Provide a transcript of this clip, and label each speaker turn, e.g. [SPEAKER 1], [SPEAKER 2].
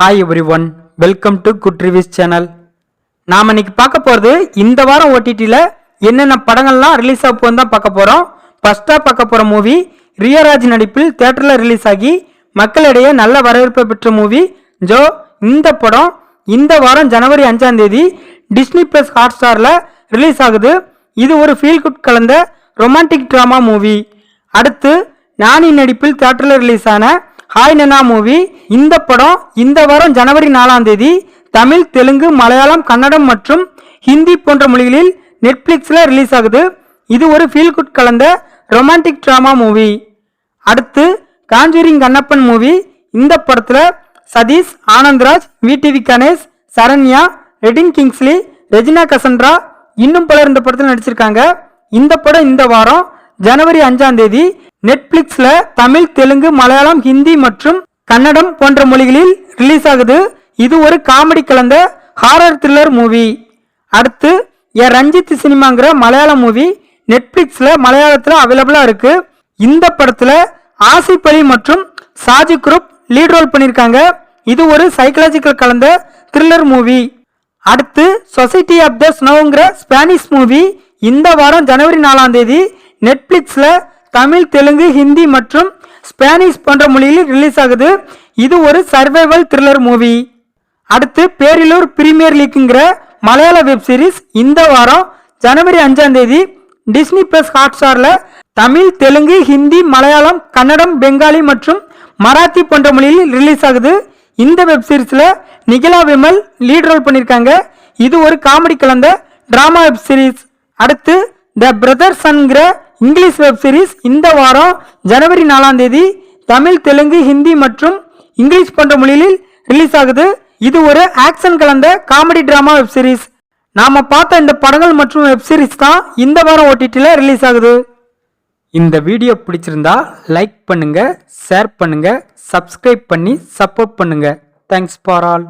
[SPEAKER 1] Hi everyone welcome to good reviews channel நாம் இன்னைக்கு பார்க்க போகிறது இந்த வாரம் ஓடிடியில் என்னென்ன படங்கள்லாம் ரிலீஸ் ஆக போகுதுன்னு தான் பார்க்க போகிறோம் ஃபஸ்ட்டாக பார்க்க போகிற மூவி ரியராஜ் நடிப்பில் தேட்டரில் ரிலீஸ் ஆகி மக்களிடையே நல்ல வரவேற்பை பெற்ற மூவி ஜோ இந்த படம் இந்த வாரம் ஜனவரி அஞ்சாம் தேதி டிஸ்னி ப்ளஸ் ஹாட் ஸ்டாரில் ரிலீஸ் ஆகுது. இது ஒரு ஃபீல் குட் கலந்த ரொமான்டிக் ட்ராமா மூவி அடுத்து நானி நடிப்பில் தேட்டரில் ரிலீஸ் ஆன ஹாய் நனா மூவி. இந்த படம் இந்த வாரம் ஜனவரி நாலாம் தேதி தமிழ் தெலுங்கு மலையாளம் கன்னடம் மற்றும் ஹிந்தி போன்ற மொழிகளில் நெட்ஃப்ளிக்ஸில் ரிலீஸ் ஆகுது. இது ஒரு ஃபீல் குட் கலந்த ரொமான்டிக் ட்ராமா மூவி. அடுத்து காஞ்சூரிங் கண்ணப்பன் மூவி. இந்த படத்தில் சதீஷ் ஆனந்த்ராஜ் விடிவி கணேஷ் சரண்யா ரெடின் கிங்ஸ்லி ரெஜினா கசன்ட்ரா இன்னும் பலர் இந்த படத்தில் நடிச்சிருக்காங்க. இந்த படம் இந்த வாரம் ஜனவரி அஞ்சாம் தேதி நெட்ஃப்ளிக்ஸில் தமிழ் தெலுங்கு மலையாளம் ஹிந்தி மற்றும் கன்னடம் போன்ற மொழிகளில் ரிலீஸ் ஆகுது. இது ஒரு காமெடி கலந்த ஹாரர் த்ரில்லர் மூவி அடுத்து ஏ ரஞ்சித் சினிமாங்கிற மலையாள மூவி நெட்ஃப்ளிக்ஸில் மலையாளத்தில் அவைலபிளாக இருக்குது இந்த படத்தில் ஆசிப் அலி மற்றும் சாஜி குரூப் லீட் ரோல் பண்ணியிருக்காங்க. இது ஒரு சைக்கலாஜிக்கல் கலந்த த்ரில்லர் மூவி அடுத்து சொசைட்டி ஆஃப் த ஸ்னோங்கிற ஸ்பானிஷ் மூவி இந்த வாரம் ஜனவரி நாலாம் தேதி நெட்ஃப்ளிக்ஸில் தமிழ் தெலுங்கு ஹிந்தி மற்றும் ஸ்பானிஷ் போன்ற மொழியில் ரிலீஸ் ஆகுது. இது ஒரு சர்வைவல் த்ரில்லர் மூவி அடுத்து பேரிலூர் பிரீமியர் லீக்குங்கிற மலையாள வெப் சீரிஸ் இந்த வாரம் ஜனவரி அஞ்சாம் தேதி டிஸ்னி பிளஸ் ஹாட்ஸ்டாரில் தமிழ் தெலுங்கு ஹிந்தி மலையாளம் கன்னடம் பெங்காலி மற்றும் மராத்தி போன்ற மொழியில் ரிலீஸ் ஆகுது. இந்த வெப் சீரிஸில் நிகிலா விமல் லீட் ரோல் பண்ணியிருக்காங்க. இது ஒரு காமெடி கலந்த டிராமா வெப் சீரிஸ் அடுத்து த பிரதர் சன்கிற இங்கிலீஷ் வெப் சீரிஸ் இந்த வாரம் ஜனவரி நாலாம் தேதி தமிழ் தெலுங்கு ஹிந்தி மற்றும் இங்கிலீஷ் போன்ற மொழியில் ரிலீஸ் ஆகுது. இது ஒரு ஆக்ஷன் கலந்த காமெடி டிராமா வெப் சீரிஸ் நாம பார்த்த இந்த படங்கள் மற்றும் வெப் சீரிஸ் தான் இந்த வாரம் ஓடிடியில் ரிலீஸ் ஆகுது. இந்த வீடியோ பிடிச்சிருந்தா லைக் பண்ணுங்க ஷேர் பண்ணுங்க சப்ஸ்கிரைப் பண்ணி சப்போர்ட் பண்ணுங்க. Thanks for all